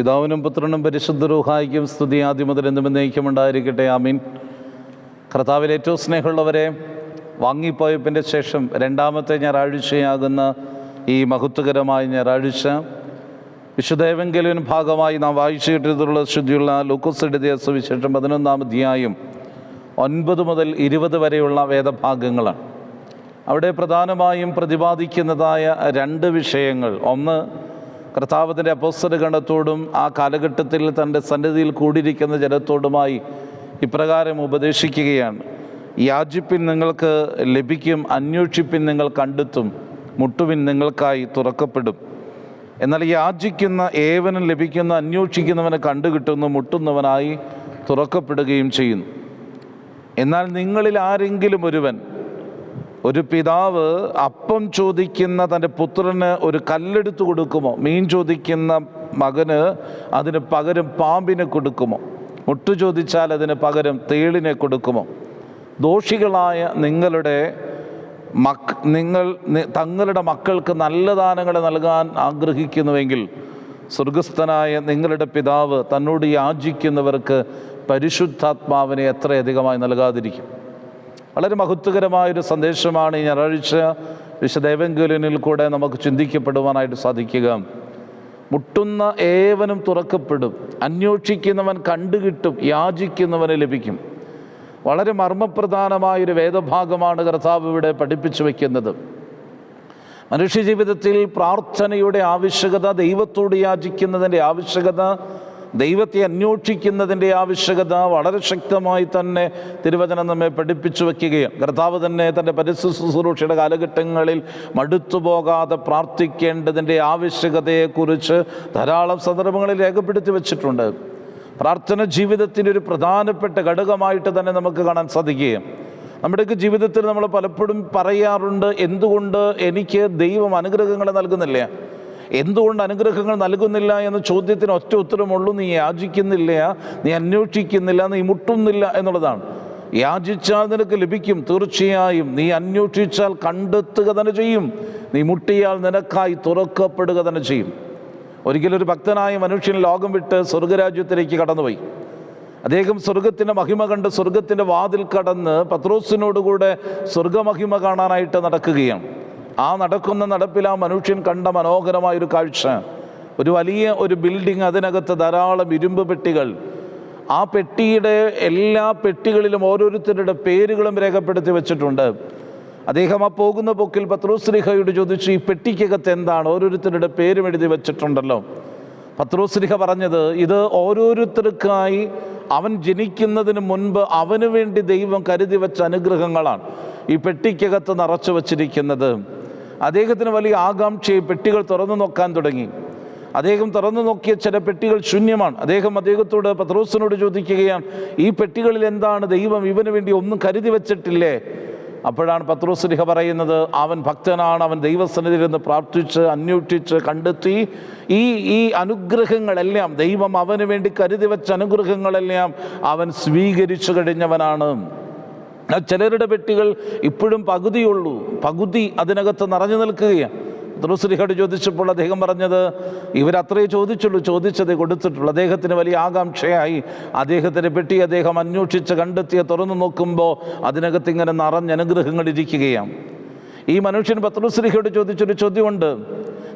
പിതാവിനും പുത്രനും പരിശുദ്ധ രൂഹായിക്കും സ്തുതി. ആദ്യം മുതൽ എന്നും എന്നേക്കുമുണ്ടായിരിക്കട്ടെ ആമീൻ. കർത്താവിൽ ഏറ്റവും സ്നേഹമുള്ളവരെ വാങ്ങിപ്പോയപ്പിന്റെ ശേഷം രണ്ടാമത്തെ ഞായറാഴ്ചയാകുന്ന ഈ മഹത്വകരമായ ഞായറാഴ്ച വിശുദ്ധേവെങ്കിലും ഭാഗമായി നാം വായിച്ചു കിട്ടിയതുള്ള ശുദ്ധിയുള്ള ലൂക്കോസ് എഴുതിയ സുവിശേഷം പതിനൊന്നാം അധ്യായം ഒൻപത് മുതൽ ഇരുപത് വരെയുള്ള വേദഭാഗങ്ങളാണ്. അവിടെ പ്രധാനമായും പ്രതിപാദിക്കുന്നതായ രണ്ട് വിഷയങ്ങൾ. ഒന്ന് കർത്താവത്തിന്റെ അപ്പസ്വര ഗണത്തോടും ആ കാലഘട്ടത്തിൽ തന്റെ സന്നിധിയിൽ കൂടിയിരിക്കുന്ന ജനത്തോടുമായി ഇപ്രകാരം ഉപദേശിക്കുകയാണ്. യാചിപ്പിൻ നിങ്ങൾക്ക് ലഭിക്കും അന്വേഷിപ്പിൻ നിങ്ങൾ കണ്ടെത്തും മുട്ടുവിൻ നിങ്ങൾക്കായി തുറക്കപ്പെടും. എന്നാൽ യാചിക്കുന്ന ഏവനും ലഭിക്കുന്ന അന്വേഷിക്കുന്നവനെ കണ്ടുകിട്ടുന്നു മുട്ടുന്നവനായി തുറക്കപ്പെടുകയും ചെയ്യുന്നു. എന്നാൽ നിങ്ങളിൽ ആരെങ്കിലും ഒരുവൻ ഒരു പിതാവ് അപ്പം ചോദിക്കുന്ന തന്റെ പുത്രന് ഒരു കല്ലെടുത്ത് കൊടുക്കുമോ? മീൻ ചോദിക്കുന്ന മകന് അതിന് പകരം പാമ്പിനെ കൊടുക്കുമോ? മുട്ടു ചോദിച്ചാൽ അതിന് പകരം തേളിനെ കൊടുക്കുമോ? ദോഷികളായ നിങ്ങളുടെ മക് നിങ്ങൾ തങ്ങളുടെ മക്കൾക്ക് നല്ല ദാനങ്ങൾ നൽകാൻ ആഗ്രഹിക്കുന്നുവെങ്കിൽ സ്വർഗസ്ഥനായ നിങ്ങളുടെ പിതാവ് തന്നോട് യാചിക്കുന്നവർക്ക് പരിശുദ്ധാത്മാവിനെ എത്രയധികമായി നൽകാതിരിക്കും. വളരെ മഹത്വകരമായൊരു സന്ദേശമാണ് ഈ ഞായറാഴ്ച വിശദേവങ്കുലിനിൽ കൂടെ നമുക്ക് ചിന്തിക്കപ്പെടുവാനായിട്ട് സാധിക്കുക. മുട്ടുന്ന ഏവനും തുറക്കപ്പെടും. അന്വേഷിക്കുന്നവൻ കണ്ടുകിട്ടും യാചിക്കുന്നവന് ലഭിക്കും. വളരെ മർമ്മപ്രധാനമായൊരു വേദഭാഗമാണ് കർത്താവ് ഇവിടെ പഠിപ്പിച്ചു വയ്ക്കുന്നത് മനുഷ്യജീവിതത്തിൽ പ്രാർത്ഥനയുടെ ആവശ്യകത ദൈവത്തോട് യാചിക്കുന്നതിന്റെ ആവശ്യകത ദൈവത്തെ അന്വേഷിക്കുന്നതിന്റെ ആവശ്യകത വളരെ ശക്തമായി തന്നെ തിരുവചനം നമ്മെ പഠിപ്പിച്ചു വയ്ക്കുകയാണ്. കർത്താവ് തന്നെ തന്റെ പരിസ്ഥിതി ശുശ്രൂഷയുടെ കാലഘട്ടങ്ങളിൽ മടുത്തു പോകാതെ പ്രാർത്ഥിക്കേണ്ടതിന്റെ ആവശ്യകതയെക്കുറിച്ച് ധാരാളം സന്ദർഭങ്ങളിൽ രേഖപ്പെടുത്തി വച്ചിട്ടുണ്ട്. പ്രാർത്ഥന ജീവിതത്തിന്റെ ഒരു പ്രധാനപ്പെട്ട ഘടകമായിട്ട് തന്നെ നമുക്ക് കാണാൻ സാധിക്കുകയും നമ്മുടെയൊക്കെ ജീവിതത്തിൽ നമ്മൾ പലപ്പോഴും പറയാറുണ്ട് എന്തുകൊണ്ട് എനിക്ക് ദൈവം അനുഗ്രഹങ്ങൾ നൽകുന്നില്ല? എന്തുകൊണ്ട് അനുഗ്രഹങ്ങൾ നൽകുന്നില്ല എന്ന ചോദ്യത്തിന് ഒറ്റ ഉത്തരമുള്ളൂ നീ യാചിക്കുന്നില്ല നീ അന്വേഷിക്കുന്നില്ല നീ മുട്ടുന്നില്ല എന്നുള്ളതാണ്. യാചിച്ചാൽ നിനക്ക് ലഭിക്കും തീർച്ചയായും. നീ അന്വേഷിച്ചാൽ കണ്ടെത്തുക തന്നെ ചെയ്യും. നീ മുട്ടിയാൽ നിനക്കായി തുറക്കപ്പെടുക തന്നെ ചെയ്യും. ഒരിക്കലൊരു ഭക്തനായ മനുഷ്യൻ ലോകം വിട്ട് സ്വർഗരാജ്യത്തിലേക്ക് കടന്നുപോയി. അദ്ദേഹം സ്വർഗത്തിന്റെ മഹിമ കണ്ട് സ്വർഗത്തിന്റെ വാതിൽ കടന്ന് പത്രോസിനോടുകൂടെ സ്വർഗമഹിമ കാണാനായിട്ട് നടക്കുകയാണ്. ആ നടക്കുന്ന നടപ്പിൽ ആ മനുഷ്യൻ കണ്ട മനോഹരമായൊരു കാഴ്ച. ഒരു വലിയ ഒരു ബിൽഡിംഗ് അതിനകത്ത് ധാരാളം ഇരുമ്പ് പെട്ടികൾ. ആ പെട്ടിയുടെ എല്ലാ പെട്ടികളിലും ഓരോരുത്തരുടെ പേരുകളും രേഖപ്പെടുത്തി വെച്ചിട്ടുണ്ട്. അദ്ദേഹം ആ പോകുന്ന പൊക്കിൽ പത്രോസ്ലിഹയോട് ചോദിച്ചു ഈ പെട്ടിക്കകത്ത് എന്താണ്? ഓരോരുത്തരുടെ പേരും എഴുതി വെച്ചിട്ടുണ്ടല്ലോ. പത്രോസ്ലിഹ പറഞ്ഞത് ഇത് ഓരോരുത്തർക്കായി അവൻ ജനിക്കുന്നതിന് മുൻപ് അവന് വേണ്ടി ദൈവം കരുതി വെച്ച അനുഗ്രഹങ്ങളാണ് ഈ പെട്ടിക്കകത്ത് നിറച്ചു വച്ചിരിക്കുന്നത്. അദ്ദേഹത്തിന് വലിയ ആകാംക്ഷയെ പെട്ടികൾ തുറന്നു നോക്കാൻ തുടങ്ങി. അദ്ദേഹം തുറന്നു നോക്കിയ ചില പെട്ടികൾ ശൂന്യമാണ്. അദ്ദേഹം അദ്ദേഹത്തോട് പത്രോസിനോട് ചോദിക്കുകയാണ് ഈ പെട്ടികളിൽ എന്താണ് ദൈവം ഇവന് വേണ്ടി ഒന്നും കരുതി വച്ചിട്ടില്ലേ? അപ്പോഴാണ് പത്രോസ്ലിഹ പറയുന്നത് അവൻ ഭക്തനാണ് അവൻ ദൈവസന്നിധിയിൽ നിന്ന് പ്രാർത്ഥിച്ച് അന്വേഷിച്ച് കണ്ടെത്തി. ഈ ഈ അനുഗ്രഹങ്ങളെല്ലാം ദൈവം അവന് വേണ്ടി കരുതി വെച്ച അനുഗ്രഹങ്ങളെല്ലാം അവൻ സ്വീകരിച്ചു കഴിഞ്ഞവനാണ്. ചിലരുടെ പെട്ടികൾ ഇപ്പോഴും പകുതിയുള്ളൂ. പകുതി അതിനകത്ത് നിറഞ്ഞു നിൽക്കുകയാണ്. ദ്രുസ്ലിഹോട് ചോദിച്ചപ്പോൾ അദ്ദേഹം പറഞ്ഞത് ഇവരത്രേ ചോദിച്ചുള്ളൂ ചോദിച്ചതേ കൊടുത്തിട്ടുള്ളൂ. അദ്ദേഹത്തിന് വലിയ ആകാംക്ഷയായി. അദ്ദേഹത്തിന്റെ പെട്ടി അദ്ദേഹം അന്വേഷിച്ച് കണ്ടെത്തിയ തുറന്നു നോക്കുമ്പോൾ അതിനകത്ത് ഇങ്ങനെ നിറഞ്ഞ അനുഗ്രഹങ്ങൾ ഇരിക്കുകയാണ്. ഈ മനുഷ്യൻ പത്രുസ്ലിഹയോട് ചോദിച്ചൊരു ചോദ്യമുണ്ട്.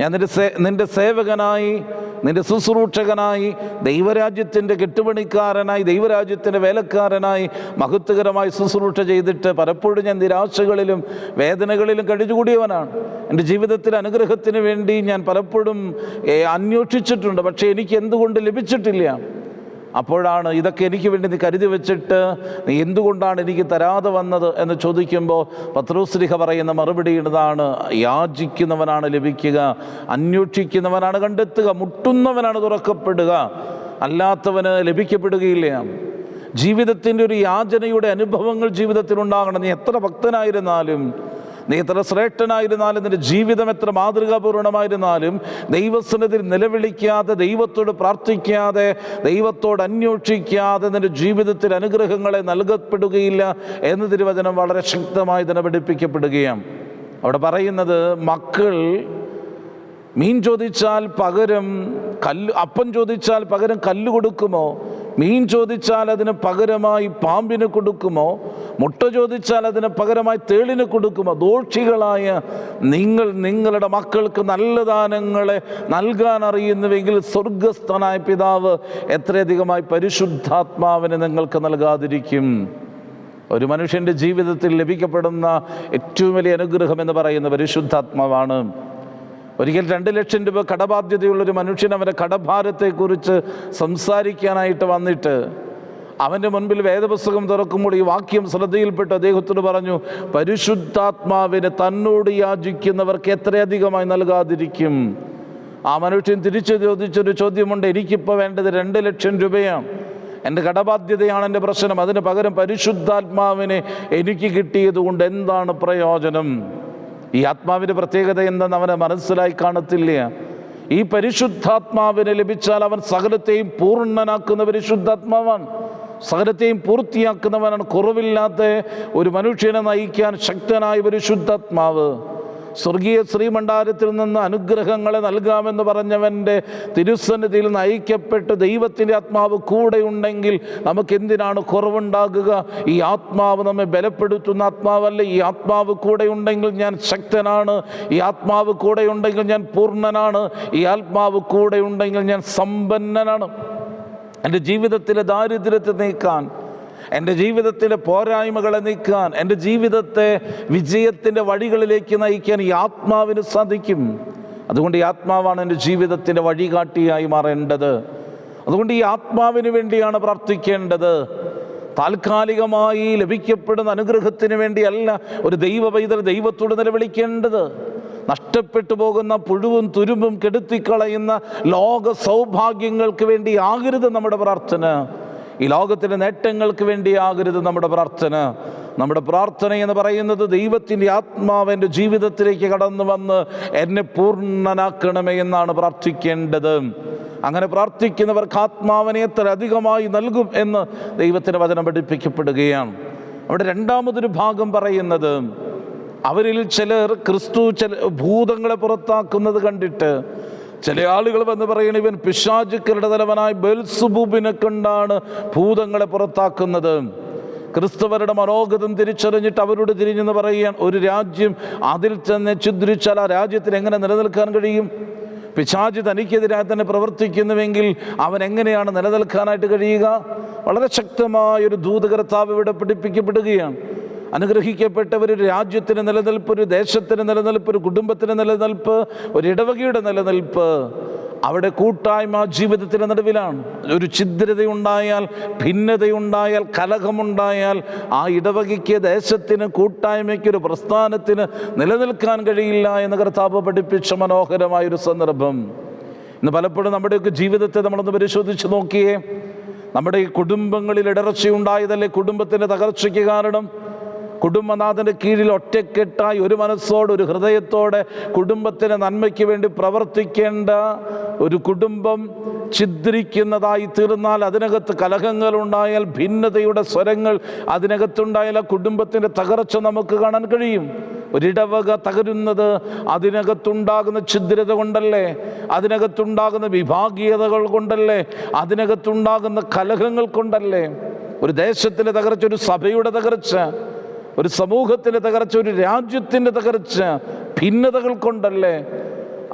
ഞാൻ നിന്റെ സേ നിന്റെ സേവകനായി നിന്റെ ശുശ്രൂഷകനായി ദൈവരാജ്യത്തിന്റെ കെട്ടുപണിക്കാരനായി ദൈവരാജ്യത്തിന്റെ വേലക്കാരനായി മഹത്വകരമായി ശുശ്രൂഷ ചെയ്തിട്ട് പലപ്പോഴും ഞാൻ നിരാശകളിലും വേദനകളിലും കഴിഞ്ഞുകൂടിയവനാണ് എന്റെ ജീവിതത്തിൽ അനുഗ്രഹത്തിന് വേണ്ടി ഞാൻ പലപ്പോഴും അന്വേഷിച്ചിട്ടുണ്ട്. പക്ഷേ എനിക്ക് എന്തുകൊണ്ട് ലഭിച്ചിട്ടില്ല? അപ്പോഴാണ് ഇതൊക്കെ എനിക്ക് വേണ്ടി നീ കരുതി വെച്ചിട്ട് നീ എന്തുകൊണ്ടാണ് എനിക്ക് തരാതെ വന്നത് എന്ന് ചോദിക്കുമ്പോൾ പത്രോസ്ലിഹ പറയുന്ന മറുപടി ഇതാണ്. യാചിക്കുന്നവനാണ് ലഭിക്കുക അന്വേഷിക്കുന്നവനാണ് കണ്ടെത്തുക മുട്ടുന്നവനാണ് തുറക്കപ്പെടുക. അല്ലാത്തവന് ലഭിക്കപ്പെടുകയില്ല. ജീവിതത്തിന്റെ ഒരു യാചനയുടെ അനുഭവങ്ങൾ ജീവിതത്തിൽ ഉണ്ടാകണം. നീ എത്ര ഭക്തനായിരുന്നാലും നീ എത്ര ശ്രേഷ്ഠനായിരുന്നാലും നിന്റെ ജീവിതം എത്ര മാതൃകാപൂർണമായിരുന്നാലും ദൈവസന്നിധിയിൽ നിലവിളിക്കാതെ ദൈവത്തോട് പ്രാർത്ഥിക്കാതെ ദൈവത്തോട് അന്വേഷിക്കാതെ നിന്റെ ജീവിതത്തിൽ അനുഗ്രഹങ്ങളെ നൽകപ്പെടുകയില്ല എന്ന തിരുവചനം വളരെ ശക്തമായി തന്നെ പഠിപ്പിക്കപ്പെടുകയാണ്. അവിടെ പറയുന്നത് മക്കൾ മീൻ ചോദിച്ചാൽ പകരം കല്ല് അപ്പം ചോദിച്ചാൽ പകരം കല്ല് കൊടുക്കുമോ? മീൻ ചോദിച്ചാൽ അതിന് പകരമായി പാമ്പിന് കൊടുക്കുമോ? മുട്ട ചോദിച്ചാൽ അതിന് പകരമായി തേളിന് കൊടുക്കുമോ ദോഷികളായ നിങ്ങൾ നിങ്ങളുടെ മക്കൾക്ക് നല്ല ദാനങ്ങളെ നൽകാൻ അറിയുന്നുവെങ്കിൽ സ്വർഗസ്ഥനായ പിതാവ് എത്രയധികമായി പരിശുദ്ധാത്മാവിനെ നിങ്ങൾക്ക് നൽകാതിരിക്കും. ഒരു മനുഷ്യന്റെ ജീവിതത്തിൽ ലഭിക്കപ്പെടുന്ന ഏറ്റവും വലിയ അനുഗ്രഹം എന്ന് പറയുന്ന പരിശുദ്ധാത്മാവാണ്. ഒരിക്കൽ രണ്ട് ലക്ഷം രൂപ കടബാധ്യതയുള്ളൊരു മനുഷ്യൻ അവന്റെ കടഭാരത്തെക്കുറിച്ച് സംസാരിക്കാനായിട്ട് വന്നിട്ട് അവന്റെ മുൻപിൽ വേദപുസ്തകം തുറക്കുമ്പോൾ ഈ വാക്യം ശ്രദ്ധയിൽപ്പെട്ട് അദ്ദേഹത്തോട് പറഞ്ഞു പരിശുദ്ധാത്മാവിനെ തന്നോട് യാചിക്കുന്നവർക്ക് എത്രയധികമായി നൽകാതിരിക്കും? ആ മനുഷ്യൻ തിരിച്ചു ചോദിച്ചൊരു ചോദ്യമുണ്ട് എനിക്കിപ്പോൾ വേണ്ടത് രണ്ട് ലക്ഷം രൂപയാണ്. എന്റെ കടബാധ്യതയാണ് എന്റെ പ്രശ്നം. അതിന് പകരം പരിശുദ്ധാത്മാവിനെ എനിക്ക് കിട്ടിയത് കൊണ്ട് എന്താണ് പ്രയോജനം? ഈ ആത്മാവിന്റെ പ്രത്യേകത എന്തെന്ന് അവനെ മനസ്സിലായി കാണത്തില്ല. ഈ പരിശുദ്ധാത്മാവിനെ ലഭിച്ചാൽ അവൻ സകലത്തെയും പൂർണനാക്കുന്ന പരിശുദ്ധാത്മാവാണ്. സകലത്തെയും പൂർത്തിയാക്കുന്നവനാണ് കുറവില്ലാത്ത ഒരു മനുഷ്യനെ നയിക്കാൻ ശക്തനായ പരിശുദ്ധാത്മാവ്. സ്വർഗീയ ശ്രീമണ്ഡാരത്തിൽ നിന്ന് അനുഗ്രഹങ്ങളെ നൽകാമെന്ന് പറഞ്ഞവന്റെ തിരുസന്നിധിയിൽ നയിക്കപ്പെട്ട് ദൈവത്തിന്റെ ആത്മാവ് കൂടെ ഉണ്ടെങ്കിൽ നമുക്ക് എന്തിനാണ് കുറവുണ്ടാകുക? ഈ ആത്മാവ് നമ്മെ ബലപ്പെടുത്തുന്ന ആത്മാവല്ല? ഈ ആത്മാവ് കൂടെ ഉണ്ടെങ്കിൽ ഞാൻ ശക്തനാണ്. ഈ ആത്മാവ് കൂടെ ഉണ്ടെങ്കിൽ ഞാൻ പൂർണനാണ്. ഈ ആത്മാവ് കൂടെ ഉണ്ടെങ്കിൽ ഞാൻ സമ്പന്നനാണ്. എന്റെ ജീവിതത്തിലെ ദാരിദ്ര്യത്തെ നീക്കാൻ എന്റെ ജീവിതത്തിലെ പോരായ്മകളെ നീക്കാൻ എന്റെ ജീവിതത്തെ വിജയത്തിന്റെ വഴികളിലേക്ക് നയിക്കാൻ ഈ ആത്മാവിന് സാധിക്കും. അതുകൊണ്ട് ഈ ആത്മാവാണ് എന്റെ ജീവിതത്തിന്റെ വഴികാട്ടിയായി മാറേണ്ടത്. അതുകൊണ്ട് ഈ ആത്മാവിന് വേണ്ടിയാണ് പ്രാർത്ഥിക്കേണ്ടത്. താൽക്കാലികമായി ലഭിക്കപ്പെടുന്ന അനുഗ്രഹത്തിന് വേണ്ടിയല്ല ഒരു ദൈവ പൈതൽ ദൈവത്തോട് നിലവിളിക്കേണ്ടത്. നഷ്ടപ്പെട്ടു പോകുന്ന പുഴുവും തുരുമ്പും കെടുത്തിക്കളയുന്ന ലോക സൗഭാഗ്യങ്ങൾക്ക് വേണ്ടി ആകരുത് നമ്മുടെ പ്രാർത്ഥന. ഈ ലോകത്തിന്റെ നേട്ടങ്ങൾക്ക് വേണ്ടി ആകരുത് നമ്മുടെ പ്രാർത്ഥന. നമ്മുടെ പ്രാർത്ഥന എന്ന് പറയുന്നത് ദൈവത്തിന്റെ ആത്മാവ് എന്റെ ജീവിതത്തിലേക്ക് കടന്നു വന്ന് എന്നെ പൂർണനാക്കണമേ എന്നാണ് പ്രാർത്ഥിക്കേണ്ടത്. അങ്ങനെ പ്രാർത്ഥിക്കുന്നവർക്ക് ആത്മാവിനെ എത്ര അധികമായി നൽകും എന്ന് ദൈവത്തിന്റെ വചനം പഠിപ്പിക്കപ്പെടുകയാണ്. അവിടെ രണ്ടാമതൊരു ഭാഗം പറയുന്നത് അവരിൽ ചിലർ ക്രിസ്തു ചില ഭൂതങ്ങളെ പുറത്താക്കുന്നത് കണ്ടിട്ട് ചില ആളുകൾ വന്ന് പറയണ ഇവൻ പിശാചുക്കളുടെ തലവനായ ബെൽസുബൂബിനെ കൊണ്ടാണ് ഭൂതങ്ങളെ പുറത്താക്കുന്നത്. ക്രിസ്തവരുടെ മനോഗതം തിരിച്ചറിഞ്ഞിട്ട് അവരോട് തിരിഞ്ഞെന്ന് പറയുകയാണ് ഒരു രാജ്യം അതിൽ തന്നെ ഛിദ്രിച്ചാൽ ആ രാജ്യത്തിന് എങ്ങനെ നിലനിൽക്കാൻ കഴിയും? പിശാജ് തനിക്കെതിരായി തന്നെ പ്രവർത്തിക്കുന്നുവെങ്കിൽ അവൻ എങ്ങനെയാണ് നിലനിൽക്കാനായിട്ട് കഴിയുക? വളരെ ശക്തമായ ഒരു ദൂതകർത്താവ് ഇവിടെ പഠിപ്പിക്കപ്പെടുകയാണ്. അനുഗ്രഹിക്കപ്പെട്ടവർ ഒരു രാജ്യത്തിന് നിലനിൽപ്പ് ഒരു ദേശത്തിന് നിലനിൽപ്പ് ഒരു കുടുംബത്തിന് നിലനിൽപ്പ് ഒരു ഇടവകയുടെ നിലനിൽപ്പ്. അവിടെ കൂട്ടായ്മ ജീവിതത്തിന്റെ നടുവിലാണ്. ഒരു ഛിദ്രതയുണ്ടായാൽ ഭിന്നതയുണ്ടായാൽ കലഹമുണ്ടായാൽ ആ ഇടവകയ്ക്ക് ദേശത്തിന് കൂട്ടായ്മയ്ക്ക് ഒരു പ്രസ്ഥാനത്തിന് നിലനിൽക്കാൻ കഴിയില്ല എന്ന് കർത്താവ് പഠിപ്പിച്ച മനോഹരമായൊരു സന്ദർഭം. ഇന്ന് പലപ്പോഴും നമ്മുടെയൊക്കെ ജീവിതത്തെ നമ്മളൊന്ന് പരിശോധിച്ച് നോക്കിയേ നമ്മുടെ ഈ കുടുംബങ്ങളിൽ ഇടർച്ചയുണ്ടായതല്ലേ കുടുംബത്തിന്റെ തകർച്ചയ്ക്ക് കാരണം? കുടുംബനാഥന്റെ കീഴിൽ ഒറ്റക്കെട്ടായി ഒരു മനസ്സോടെ ഒരു ഹൃദയത്തോടെ കുടുംബത്തിന് നന്മയ്ക്ക് വേണ്ടി പ്രവർത്തിക്കേണ്ട ഒരു കുടുംബം ഛിദ്രിക്കുന്നതായി തീർന്നാൽ അതിനകത്ത് കലഹങ്ങൾ ഉണ്ടായാൽ ഭിന്നതയുടെ സ്വരങ്ങൾ അതിനകത്തുണ്ടായാൽ ആ കുടുംബത്തിന്റെ തകർച്ച നമുക്ക് കാണാൻ കഴിയും. ഒരിടവക തകരുന്നത് അതിനകത്തുണ്ടാകുന്ന ഛിദ്രത കൊണ്ടല്ലേ? അതിനകത്തുണ്ടാകുന്ന വിഭാഗീയതകൾ കൊണ്ടല്ലേ? അതിനകത്തുണ്ടാകുന്ന കലഹങ്ങൾ കൊണ്ടല്ലേ? ഒരു ദേശത്തിന്റെ തകർച്ച ഒരു സഭയുടെ തകർച്ച. ഒരു സമൂഹത്തിന്റെ തകർച്ച ഒരു രാജ്യത്തിന്റെ തകർച്ച ഭിന്നതകൾ കൊണ്ടല്ലേ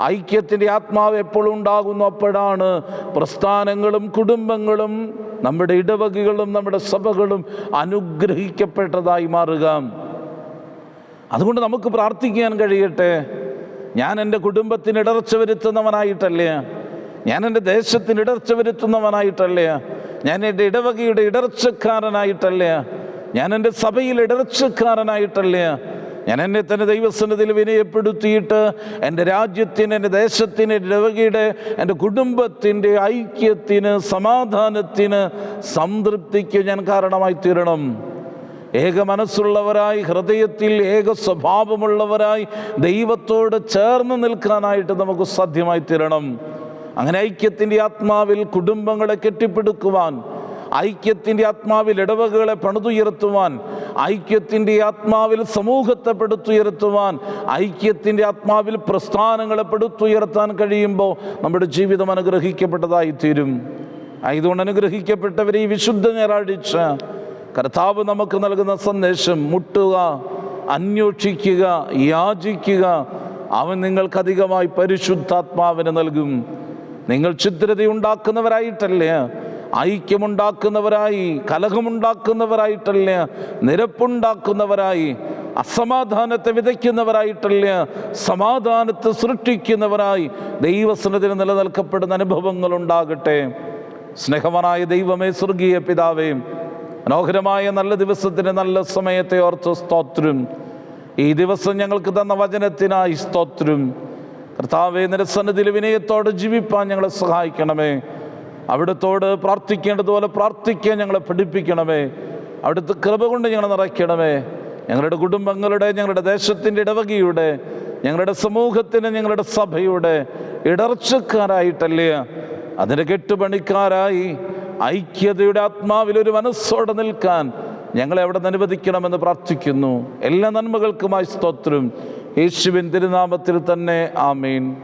ഐക്യത്തിന്റെ ആത്മാവ് എപ്പോഴും ഉണ്ടാകുന്നു? അപ്പോഴാണ് പ്രസ്ഥാനങ്ങളും കുടുംബങ്ങളും നമ്മുടെ ഇടവകകളും നമ്മുടെ സഭകളും അനുഗ്രഹിക്കപ്പെട്ടതായി മാറുക. അതുകൊണ്ട് നമുക്ക് പ്രാർത്ഥിക്കാൻ കഴിയട്ടെ. ഞാൻ എന്റെ കുടുംബത്തിന് ഇടർച്ച വരുത്തുന്നവനായിട്ടല്ലേ? ഞാൻ എന്റെ ദേശത്തിന് ഇടർച്ച വരുത്തുന്നവനായിട്ടല്ലേ? ഞാൻ എന്റെ ഇടവകയുടെ ഇടർച്ചക്കാരനായിട്ടല്ലേ? ഞാൻ എന്റെ സഭയിൽ ഇടർച്ചക്കാരനായിട്ടല്ല? ഞാൻ എന്നെ തന്നെ ദൈവസന്നതിൽ വിനയപ്പെടുത്തിയിട്ട് എന്റെ രാജ്യത്തിന് എന്റെ ദേശത്തിന് എന്റെ ഇടവകയുടെ എന്റെ കുടുംബത്തിന്റെ ഐക്യത്തിന് സമാധാനത്തിന് സംതൃപ്തിക്ക് ഞാൻ കാരണമായി തീരണം ഏക മനസ്സുള്ളവരായി ഹൃദയത്തിൽ ഏക സ്വഭാവമുള്ളവരായി ദൈവത്തോട് ചേർന്ന് നിൽക്കാനായിട്ട് നമുക്ക് സാധ്യമായി തീരണം അങ്ങനെ ഐക്യത്തിന്റെ ആത്മാവിൽ കുടുംബങ്ങളെ കെട്ടിപ്പടുക്കുവാൻ ഐക്യത്തിന്റെ ആത്മാവിൽ ഇടവകകളെ പണിതുയർത്തുവാൻ ഐക്യത്തിന്റെ ആത്മാവിൽ സമൂഹത്തെ പെടുത്തുയർത്തുവാൻ ഐക്യത്തിന്റെ ആത്മാവിൽ പ്രസ്ഥാനങ്ങളെ പെടുത്തുയർത്താൻ കഴിയുമ്പോൾ നമ്മുടെ ജീവിതം അനുഗ്രഹിക്കപ്പെട്ടതായി തീരും ആയതുകൊണ്ട് അനുഗ്രഹിക്കപ്പെട്ടവരെ ഈ വിശുദ്ധ ഞായറാഴ്ച കർത്താവ് നമുക്ക് നൽകുന്ന സന്ദേശം മുട്ടുക അന്വേഷിക്കുക യാചിക്കുക. അവൻ നിങ്ങൾക്ക് അധികമായി പരിശുദ്ധാത്മാവിന് നൽകും. നിങ്ങൾ ഛിദ്രതയുണ്ടാക്കുന്നവരായിട്ടല്ലേ ഐക്യമുണ്ടാക്കുന്നവരായി കലഹമുണ്ടാക്കുന്നവരായിട്ടല്ല നിരപ്പുണ്ടാക്കുന്നവരായി അസമാധാനത്തെ വിതയ്ക്കുന്നവരായിട്ടല്ല സമാധാനത്തെ സൃഷ്ടിക്കുന്നവരായി ദൈവസ്നത്തിന് നിലനിൽക്കപ്പെടുന്ന അനുഭവങ്ങൾ ഉണ്ടാകട്ടെ സ്നേഹവനായ ദൈവമേ സ്വർഗീയ പിതാവേ മനോഹരമായ നല്ല ദിവസത്തിന് നല്ല സമയത്തെ ഓർത്ത് സ്തോത്രം. ഈ ദിവസം ഞങ്ങൾക്ക് തന്ന വചനത്തിനായി സ്തോത്രം. കർത്താവെ നിരസന്നതിൽ വിനയത്തോടെ ജീവിപ്പാൻ ഞങ്ങളെ സഹായിക്കണമേ. അവിടുത്തോട് പ്രാർത്ഥിക്കേണ്ടതുപോലെ പ്രാർത്ഥിക്കാൻ ഞങ്ങളെ പഠിപ്പിക്കണമേ. അവിടുത്തെ കൃപ കൊണ്ട് ഞങ്ങളെ നിറയ്ക്കണമേ. ഞങ്ങളുടെ കുടുംബങ്ങളുടെ ഞങ്ങളുടെ ദേശത്തിന്റെ ഇടവകയുടെ ഞങ്ങളുടെ സമൂഹത്തിന് ഞങ്ങളുടെ സഭയുടെ ഇടർച്ചക്കാരായിട്ടല്ലേ. അതിന്റെ കെട്ടുപണിക്കാരായി ഐക്യതയുടെ ആത്മാവിൽ ഒരു മനസ്സോടെ നിൽക്കാൻ ഞങ്ങളെ അവിടെ നിന്ന് അനുവദിക്കണമെന്ന് പ്രാർത്ഥിക്കുന്നു. എല്ലാ നന്മകൾക്കുമായി സ്തോത്രം. യേശുവിൻ തിരുനാമത്തിൽ തന്നെ ആമീൻ.